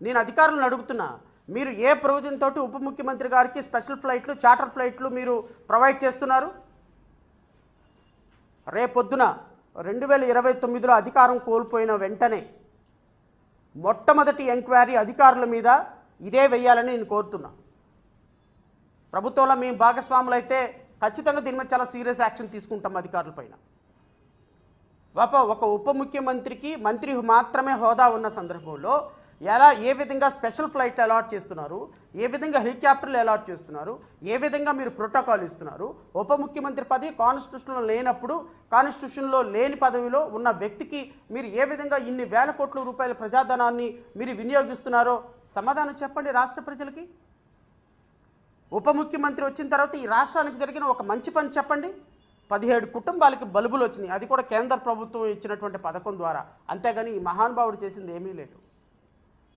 నేను అధికారులను అడుగుతున్నా మీరు ఏ ప్రయోజనంతో తోటి ఉప ముఖ్యమంత్రి గారికి స్పెషల్ ఫ్లైట్లు చార్టర్ ఫ్లైట్లు మీరు ప్రొవైడ్ చేస్తున్నారు? రేపొద్దున రెండు వేల ఇరవై తొమ్మిదిలో అధికారం కోల్పోయిన వెంటనే మొట్టమొదటి ఎంక్వైరీ అధికారుల మీద ఇదే వెయ్యాలని నేను కోరుతున్నా. ప్రభుత్వంలో మేము భాగస్వాములు అయితే ఖచ్చితంగా దీని మీద చాలా సీరియస్ యాక్షన్ తీసుకుంటాం అధికారులపైన ఒక ఉప ముఖ్యమంత్రికి మంత్రి మాత్రమే హోదా ఉన్న సందర్భంలో ఎలా ఏ విధంగా స్పెషల్ ఫ్లైట్ అలాట్ చేస్తున్నారు ఏ విధంగా హెలికాప్టర్లు అలాట్ చేస్తున్నారు ఏ విధంగా మీరు ప్రోటోకాల్ ఇస్తున్నారు ఉప ముఖ్యమంత్రి పదవి కాన్స్టిట్యూషన్లో లేనప్పుడు కాన్స్టిట్యూషన్లో లేని పదవిలో ఉన్న వ్యక్తికి మీరు ఏ విధంగా ఇన్ని వేల కోట్ల రూపాయల ప్రజాధనాన్ని మీరు వినియోగిస్తున్నారో సమాధానం చెప్పండి రాష్ట్ర ప్రజలకి. ఉప ముఖ్యమంత్రి వచ్చిన తర్వాత ఈ రాష్ట్రానికి జరిగిన ఒక మంచి పని చెప్పండి. పదిహేడు కుటుంబాలకి బలుబులు వచ్చినాయి. అది కూడా కేంద్ర ప్రభుత్వం ఇచ్చినటువంటి పథకం ద్వారా. అంతేగాని ఈ మహానుభావుడు చేసింది ఏమీ లేదు.